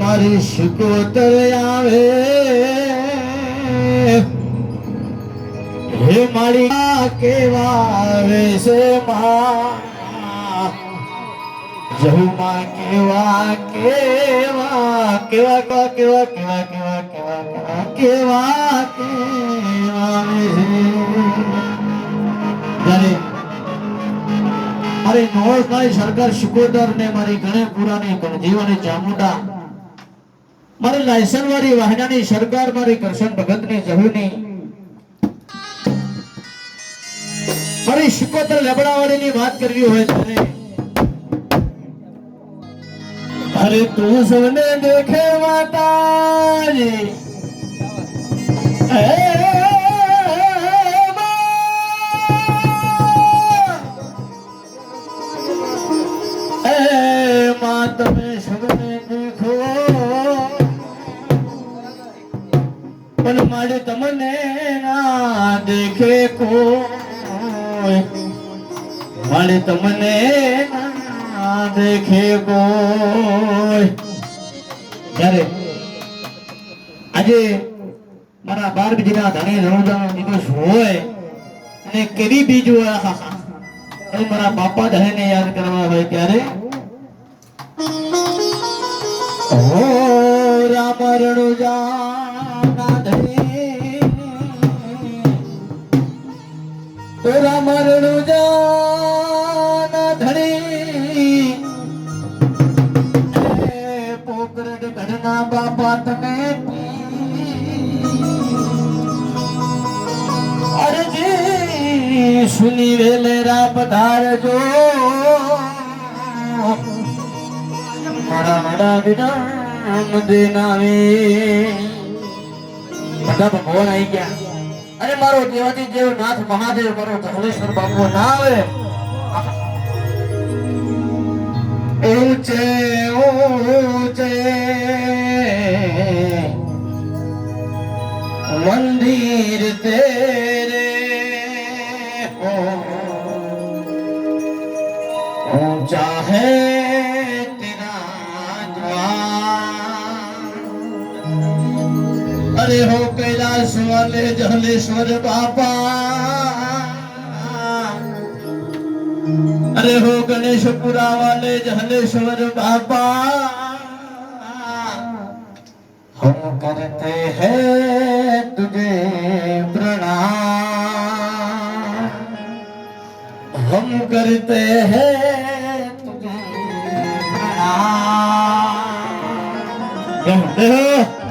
મારી શિકોતર આવે. હે મારી કેવા આવે છે જહુમાં કેવા કેવા કેવા કેવા કેવા કેવા કેવા કેવા કેવા કેવા આવે છે મારી નોળખાઈ સરકાર શિકોદર ને મારી ગણેપુરા ની જીવન ચામુંડા મારી લાયસન વાળી વાહનાની સરકાર મારી કરશન ભગતની જહુની મારી શિકોતર લેબડાવાળી ની વાત કરવી હોય ત્યારે અરે તું સૌને દેખે માતાજી. પણ મારે તમને ના દેખે કોઈ. મારે તમને ના દેખે કોઈ. જ્યારે આજે મારા બાર બીજના ધણી રણજાનો દિવસ હોય અને કેવી બીજ આહા. મારા બાપા ધણીને યાદ કરવા હોય ત્યારે ઓ રામ રણુજાના પધારજો. મારા મારા વિરામ દેનાવી બધા ભગવાન આવી ગયા. અરે મારો દેવાથી દેવ નાથ મહાદેવ, મારો ધવળેશ્વર બાપુ ના આવે ઊંચે ઊંચે મંદિર તેરે ऊंचा है तेरा द्वार अरे हो कैलाश वाले जहलेश्वर बाबा अरे हो गणेशपुरा वाले जहलेश्वर बाबा हम करते हैं तुझे प्रणाम हम करते हैं Yang.